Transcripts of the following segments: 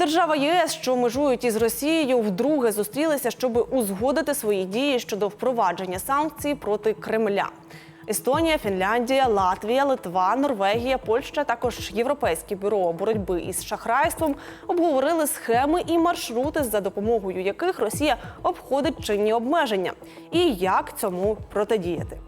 Держава ЄС, що межують із Росією, вдруге зустрілися, щоб узгодити свої дії щодо впровадження санкцій проти Кремля. Естонія, Фінляндія, Латвія, Литва, Норвегія, Польща, також Європейське бюро боротьби із шахрайством обговорили схеми і маршрути, за допомогою яких Росія обходить чинні обмеження, і як цьому протидіяти.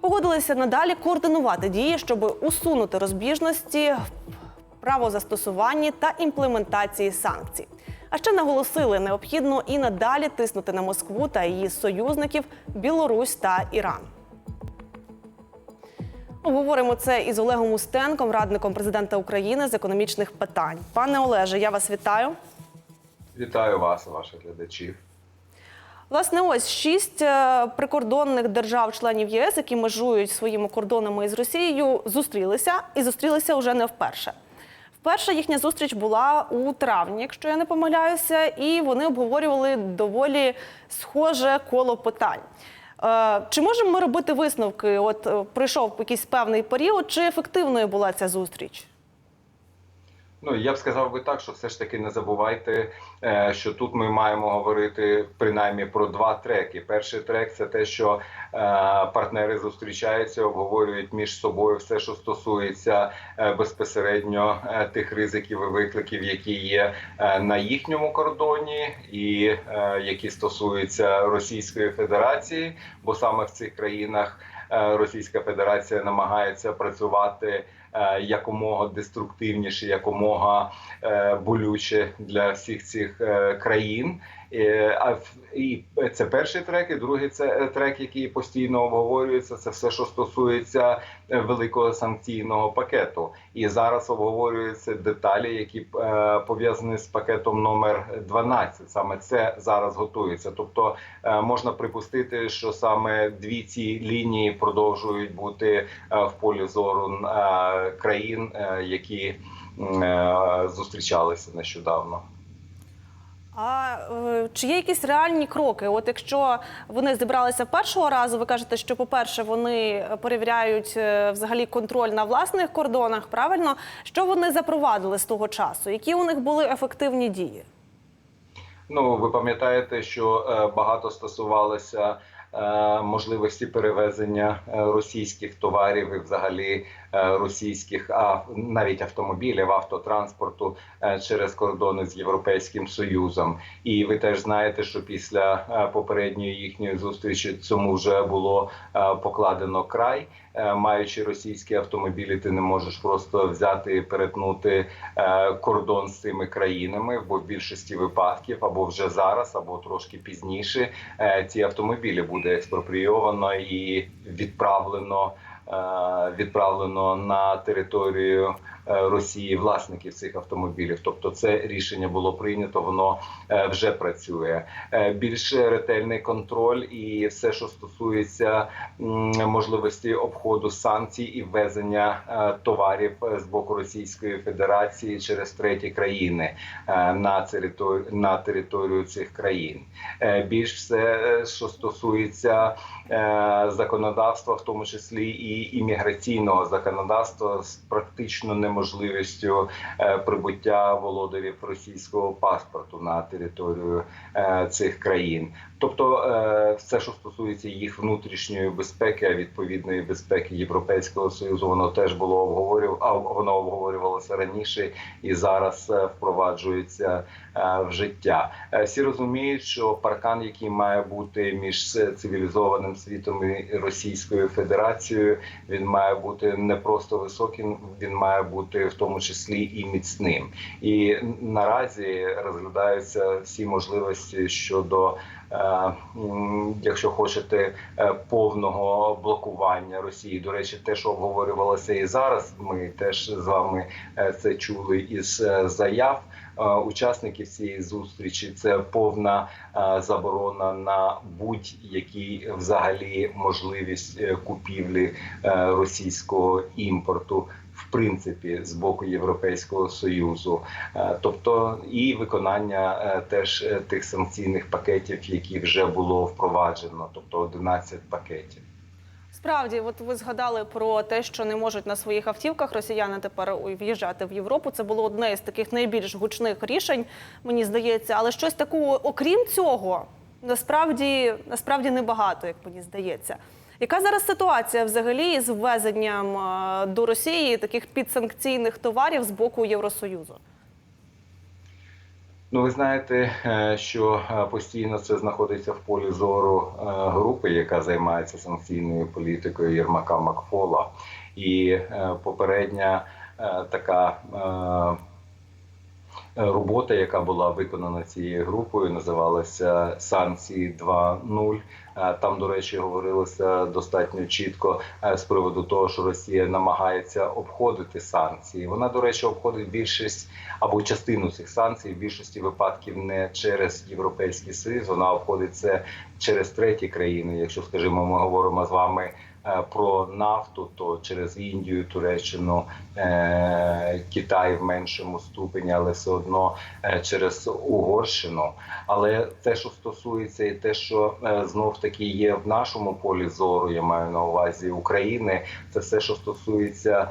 Погодилися надалі координувати дії, щоб усунути розбіжності правозастосуванні та імплементації санкцій. А ще наголосили, необхідно і надалі тиснути на Москву та її союзників Білорусь та Іран. Обговоримо це із Олегом Устенком, радником президента України з економічних питань. Пане Олеже, я вас вітаю. Вітаю вас, ваших глядачів. Власне, ось шість е, прикордонних держав-членів ЄС, які межують своїми кордонами із Росією, зустрілися і зустрілися вже не вперше. Вперше їхня зустріч була у травні, якщо я не помиляюся, і вони обговорювали доволі схоже коло питань. Е, Чи можемо ми робити висновки? От е, пройшов якийсь певний період, чи ефективною була ця зустріч? Ну я б сказав би так, що все ж таки не забувайте, е, що тут ми маємо говорити принаймні про два треки. Перший трек це те, що е, партнери зустрічаються, обговорюють між собою все, що стосується е, безпосередньо тих ризиків і викликів, які є на їхньому кордоні, і які стосуються Російської Федерації, бо саме в цих країнах Російська Федерація намагається працювати. Е, Якомога деструктивніше, якомога е, болюче для всіх цих е, країн. А і це перший трек, і другий це трек, який постійно обговорюється. Це все, що стосується великого санкційного пакету. І зараз обговорюються деталі, які пов'язані з пакетом номер 12. Саме це зараз готується. Тобто можна припустити, що саме дві ці лінії продовжують бути в полі зору країн, е, які е, зустрічалися нещодавно. А е, чи є якісь реальні кроки? От якщо вони зібралися першого разу, ви кажете, що, по-перше, вони перевіряють взагалі контроль на власних кордонах, правильно? Що вони запровадили з того часу? Які у них були ефективні дії? Ну, ви пам'ятаєте, що багато стосувалося можливості перевезення російських товарів і взагалі російських а навіть автомобілів, автотранспорту е, через кордони з Європейським Союзом. І ви теж знаєте, що після е, попередньої їхньої зустрічі цьому вже було е, покладено край. Е, Маючи російські автомобілі, ти не можеш просто взяти і перетнути е, кордон з цими країнами, бо в більшості випадків або вже зараз, або трошки пізніше е, ці автомобілі буде експропрійовано і відправлено. Е, Відправлено на територію Росії власників цих автомобілів, тобто це рішення було прийнято, воно е, вже працює. Е, Більш ретельний контроль і все, що стосується можливості обходу санкцій і ввезення е, товарів е, з боку Російської Федерації через треті країни е, на територію на територію цих країн. Е, Більш все, е, що стосується е, законодавства, в тому числі і імміграційного законодавства, практично неможливістю е, прибуття володарів російського паспорту на територію е, цих країн. Тобто, е, все, що стосується їх внутрішньої безпеки, а відповідної безпеки Європейського союзу, воно теж було обговорював, воно обговорювалося раніше і зараз е, впроваджується е, в життя. Всі розуміють, що паркан, який має бути між цивілізованим світом і Російською Федерацією, він має бути не просто високим, він має бути в тому числі і міцним. І наразі розглядаються всі можливості щодо. Е, Якщо хочете е, повного блокування Росії, до речі, те, що обговорювалося і зараз, ми теж з вами е, це чули із заяв учасників цієї зустрічі. Це повна заборона на будь-які взагалі можливість купівлі російського імпорту. В принципі, з боку Європейського союзу, Е, тобто і виконання е, теж е, тих санкційних пакетів, які вже було впроваджено, тобто 11 пакетів. Справді, от ви згадали про те, що не можуть на своїх автівках росіяни тепер в'їжджати в Європу. Це було одне із таких найбільш гучних рішень, мені здається. Але щось такого, окрім цього, насправді насправді небагато, як мені здається. Яка зараз ситуація взагалі із ввезенням е, до Росії таких підсанкційних товарів з боку Євросоюзу? Ну, ви знаєте, е, що е, постійно це знаходиться в полі зору групи, яка займається санкційною політикою Єрмака Макфола. І попередня така робота, яка була виконана цією групою, називалася Санкції 2.0. Е, Там, до речі, говорилося достатньо чітко е, з приводу того, що Росія намагається обходити санкції. Вона, до речі, обходить більшість або частину цих санкцій в більшості випадків не через європейський союз. Вона обходить це через треті країни. Якщо скажімо, ми говоримо з вами. Е, Про нафту, то через Індію, Туреччину, е, Китай в меншому ступені, але все одно е, через Угорщину. Але те, що стосується, і те, що знов таки є в нашому полі зору, я маю на увазі України, це все, що стосується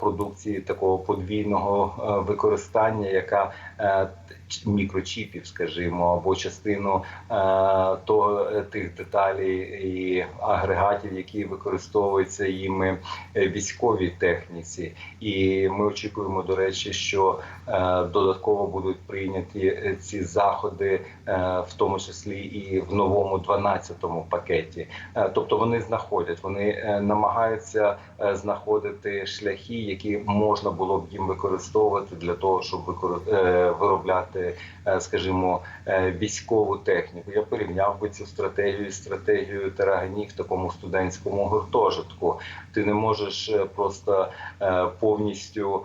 продукції такого подвійного використання, яка мікрочіпів, скажімо, або частину того тих деталей і агрегатів, які використовуються їми е, військовій техніці. І ми очікуємо, до речі, що е, додатково будуть прийняті е, ці заходи, в тому числі і в новому 12-му пакеті. Тобто вони знаходять, вони намагаються знаходити шляхи, які можна було б їм використовувати для того, щоб виробляти, скажімо, військову техніку. Я порівняв би цю стратегію з стратегією Тарагані в такому студентському гуртожитку. Ти не можеш е, просто е, повністю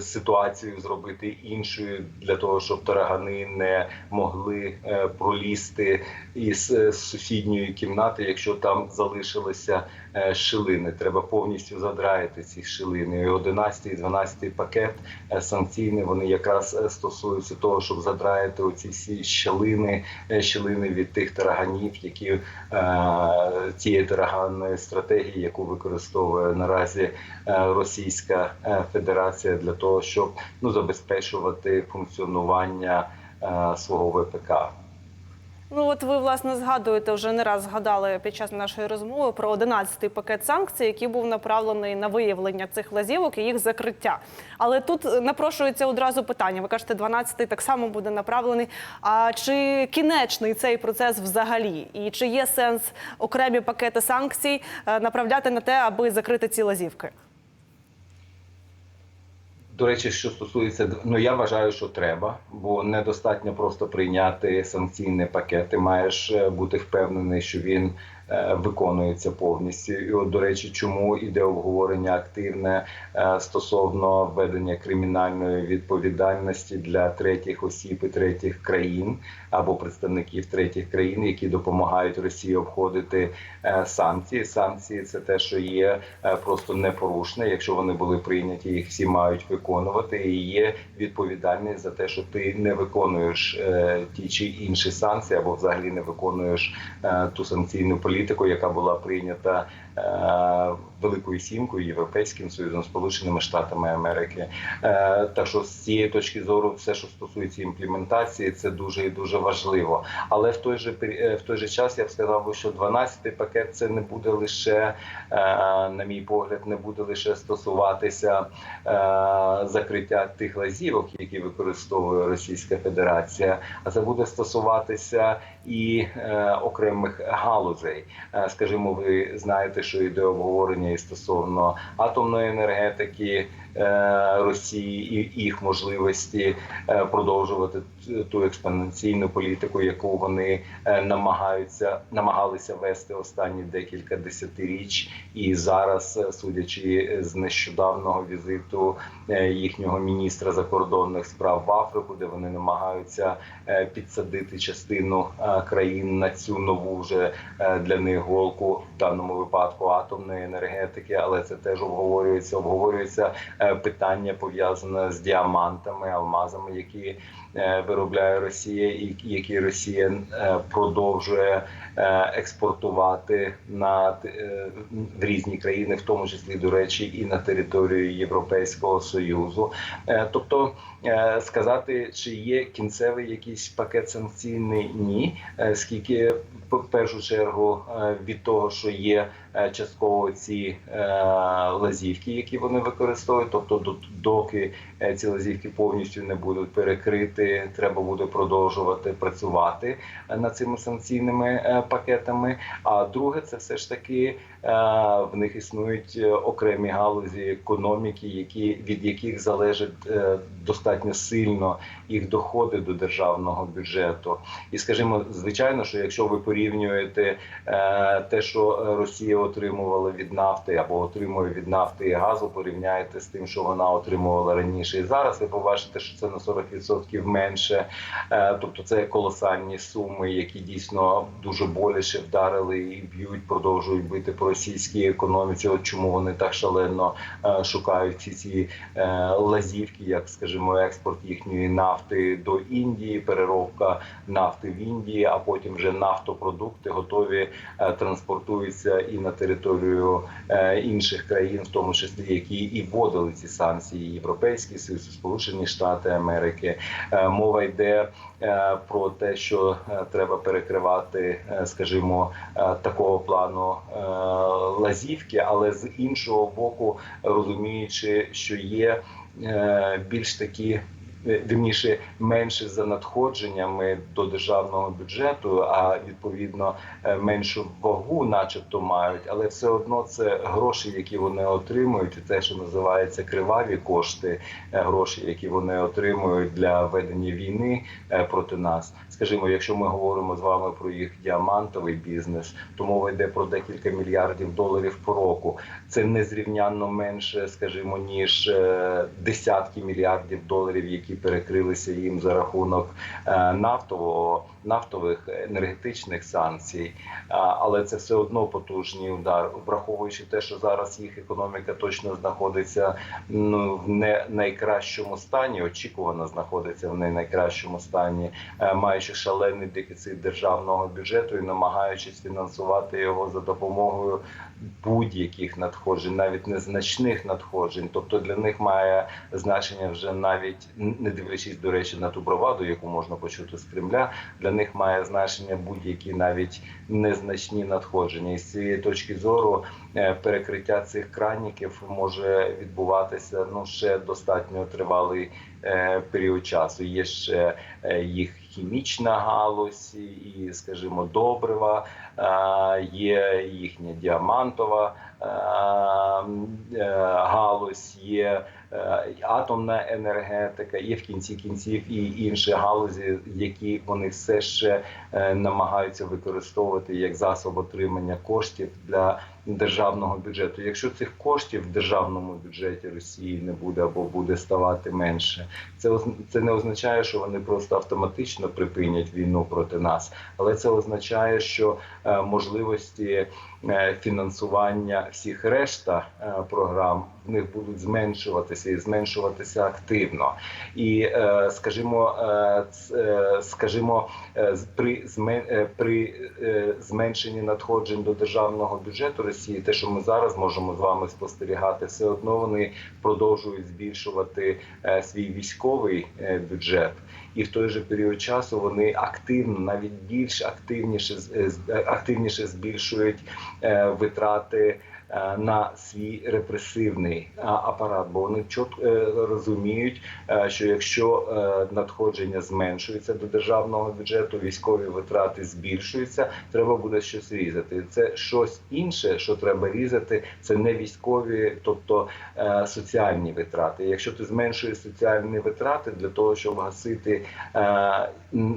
ситуацію зробити іншою для того, щоб тарагани не могли е, пролізти із е, сусідньої кімнати, якщо там залишилися е, шилини. Треба повністю задраїти ці шилини. І 11 і 12 пакет е, санкційний вони якраз е, стосуються того, щоб задраїти оці всі щілини, е, щілини від тих тараганів, які е, тієї тараганної стратегії, яку використовує наразі е, Російська е, Федерація для того, щоб ну забезпечувати функціонування е, свого ВПК. Ну от ви власне згадуєте вже не раз згадали під час нашої розмови про 11-й пакет санкцій, який був направлений на виявлення цих лазівок і їх закриття. Але тут напрошується одразу питання. Ви кажете, 12-й так само буде направлений. А чи кінечний цей процес взагалі? І чи є сенс окремі пакети санкцій е, направляти на те, аби закрити ці лазівки? До речі, що стосується ну я вважаю, що треба, бо недостатньо просто прийняти санкційний пакет. Ти маєш е, бути впевнений, що він виконується повністю. І от, до речі, чому іде обговорення активне е, стосовно введення кримінальної відповідальності для третіх осіб і третіх країн або представників третіх країн, які допомагають Росії обходити е, санкції. Санкції це те, що є е, просто непорушне. Якщо вони були прийняті, їх всі мають виконувати. І є відповідальність за те, що ти не виконуєш е, ті чи інші санкції, або взагалі не виконуєш е, ту санкційну політику, яка була прийнята. Е, Великою сімкою, Європейським Союзом, Сполученими Штатами Америки, Е, так що з цієї точки зору, все, що стосується імплементації, це дуже і дуже важливо. Але в той же е, в той же час я б сказав, що 12-й пакет це не буде лише, на мій погляд, не буде лише стосуватися закриття тих лазівок, які використовує Російська Федерація, а це буде стосуватися і окремих галузей. Скажімо, ви знаєте, що йде обговорення і стосовно атомної енергетики. Е, Росії і їх можливості е, продовжувати ту експоненційну політику, яку вони е, намагаються намагалися вести останні декілька десятиріч, і зараз, судячи з нещодавнього візиту їхнього міністра закордонних справ в Африку, де вони намагаються підсадити частину країн на цю нову вже для них голку в даному випадку атомної енергетики, але це теж обговорюється. Обговорюється питання пов'язане з діамантами, алмазами, які виробляє Росія, і які Росія е, продовжує е, експортувати на е, в різні країни, в тому числі до речі, і на територію Європейського союзу. Е, Тобто е, сказати, чи є кінцевий якийсь пакет санкційний, ні, Е, скільки в першу чергу е, від того, що є е, частково ці е, лазівки, які вони використовують, тобто до- доки е, ці лазівки повністю не будуть перекриті, треба буде продовжувати працювати е, над цими санкційними е, пакетами. А друге, це все ж таки е, в них існують е, окремі галузі економіки, які від яких залежить е, достатньо сильно їх доходи до державного бюджету. І скажімо, звичайно, що якщо ви порівнюєте е, те, що Росія отримувала від нафти або отримує від нафти і газу, порівняєте з тим, що вона отримувала раніше, і зараз ви побачите, що це на 40% менше. Е, тобто це колосальні суми, які дійсно дуже боляче вдарили і б'ють, продовжують бити по російській економіці. От чому вони так шалено е, шукають ці ці е, лазівки, як скажімо, експорт їхньої нафти до Індії, переробка нафти в Індії, а потім вже нафтопродукти готові транспортуються і на територію інших країн, в тому числі які і вводили ці санкції, Європейський Союз, Сполучені Штати Америки. Е, Мова йде е, про те, що е, треба перекривати, скажімо, такого плану лазівки, але з іншого боку, розуміючи, що є більш такі. Е, Вірніше менше за надходженнями до державного бюджету, а відповідно е, меншу вагу, начебто, мають, але все одно це гроші, які вони отримують, і те, що називається криваві кошти, е, гроші, які вони отримують для ведення війни проти нас. Скажімо, якщо ми говоримо з вами про їх діамантовий бізнес, то мова йде про декілька мільярдів доларів по року. Це незрівнянно менше, скажімо, ніж десятки мільярдів доларів, які перекрилися їм за рахунок е, нафтового нафтових енергетичних санкцій. Але це все одно потужний удар, враховуючи те, що зараз їх економіка точно знаходиться в не найкращому стані, очікувано знаходиться в не найкращому стані, е, маючи шалений дефіцит державного бюджету і намагаючись фінансувати його за допомогою будь-яких надходжень, навіть незначних надходжень. Тобто для них має значення вже навіть не дивлячись до речі на ту браваду, яку можна почути з Кремля. Для них має значення будь-які навіть незначні надходження. І з цієї точки зору е, перекриття цих краніків може відбуватися ну ще достатньо тривалий е, період часу. Є ще е, їх хімічна галузь і, скажімо, добрива, є їхня діамантова е, е, галузь, є е, атомна енергетика, є в кінці кінців і інші галузі, які вони все ще е, намагаються використовувати як засоб отримання коштів для державного бюджету. Якщо цих коштів в державному бюджеті Росії не буде або буде ставати менше, це це не означає, що вони просто автоматично припинять війну проти нас, але це означає, що е, можливості е, фінансування всіх решта е, програм в них будуть зменшуватися і зменшуватися активно. І скажімо, скажімо, е, при при зменшенні надходжень до державного бюджету Росії, те, що ми зараз можемо з вами спостерігати, все одно вони продовжують збільшувати е, свій військовий е, бюджет. І в той же період часу вони активно, навіть більш активніше е, активніше збільшують витрати на свій репресивний апарат, бо вони чітко е, розуміють, е, що якщо е, надходження зменшуються до державного бюджету, військові витрати збільшуються, треба буде щось різати. Це щось інше, що треба різати, це не військові, тобто е, соціальні витрати. Якщо ти зменшуєш соціальні витрати для того, щоб гасити е,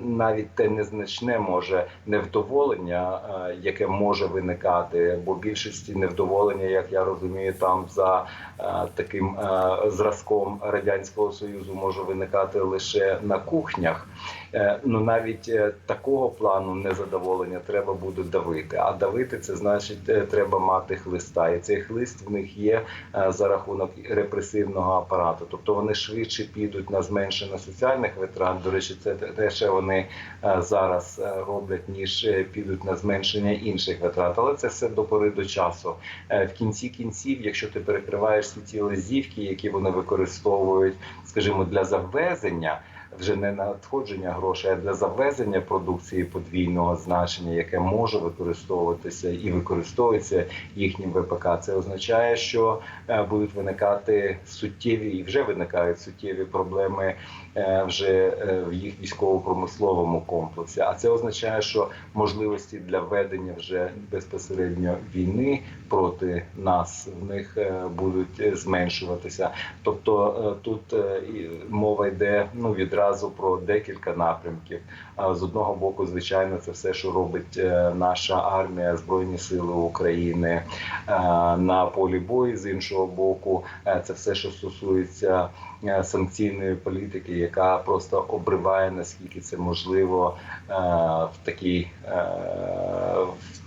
навіть те незначне може невдоволення, е, яке може виникати, бо більшості невдоволення, як я розумію, там за е, таким е, зразком радянського союзу може виникати лише на кухнях. Е, ну навіть е, такого плану незадоволення треба буде давити. А давити це значить, е, треба мати хлиста, і цей хлист в них є за рахунок репресивного апарату. Тобто вони швидше підуть на зменшення соціальних витрат. До речі, це те- що вони зараз роблять, ніж підуть на зменшення інших витрат. Але це все до пори до часу. В кінці кінців, якщо ти перекриваєш всі ці лазівки, які вони використовують, скажімо, для завезення. Вже не надходження грошей, а для завезення продукції подвійного значення, яке може використовуватися і використовується їхнім ВПК. Це означає, що е, будуть виникати суттєві і вже виникають суттєві проблеми е, вже е, в їх військово-промисловому комплексі. А це означає, що можливості для ведення вже безпосередньо війни проти нас в них будуть зменшуватися. Тобто тут мова йде ну відразу про декілька напрямків. З одного боку, звичайно, це все, що робить е, наша армія, збройні сили України е, на полі бою. З іншого боку, е, це все, що стосується санкційної політики, яка просто обриває наскільки це можливо е, в такій е,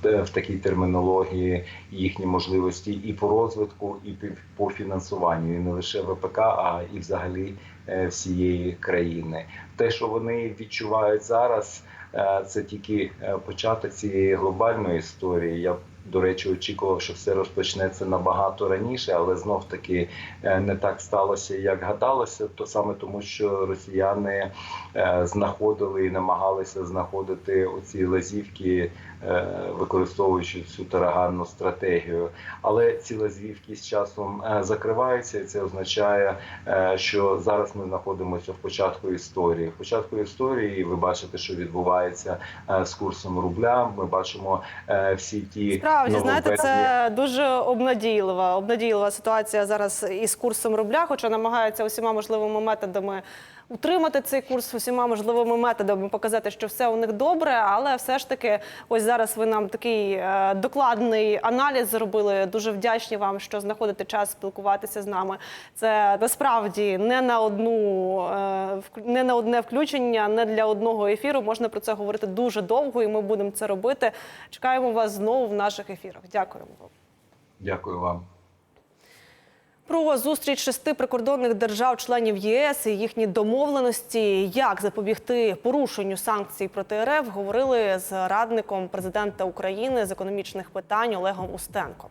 в- такій термінології їхні можливості і по розвитку, і по фінансуванню, і не лише ВПК, а і взагалі е, всієї країни. Те, що вони відчувають зараз, е, це тільки е, початок цієї глобальної історії. Я до речі, очікував, що все розпочнеться набагато раніше, але знов таки е, не так сталося, як гадалося. То саме тому, що росіяни е, знаходили і намагалися знаходити оці лазівки, е, використовуючи цю тараганну стратегію. Але ці лазівки з часом закриваються, і це означає, що зараз ми знаходимося в початку історії. В початку історії ви бачите, що відбувається з курсом рубля. Ми бачимо всі ті Справді, знаєте, це дуже обнадійлива, обнадійлива ситуація зараз із курсом рубля, хоча намагаються усіма можливими методами утримати цей курс, усіма можливими методами показати, що все у них добре, але все ж таки, ось зараз ви нам такий е, докладний аналіз зробили. Дуже вдячні вам, що знаходите час спілкуватися з нами. Це насправді не на одну е, не на одне включення, не для одного ефіру. Можна про це говорити дуже довго, і ми будемо це робити. Чекаємо вас знову в наших ефірах. Дякуємо вам. Дякую вам. Про зустріч шести прикордонних держав-членів ЄС і їхні домовленості, як запобігти порушенню санкцій проти РФ, говорили з радником президента України з економічних питань Олегом Устенком.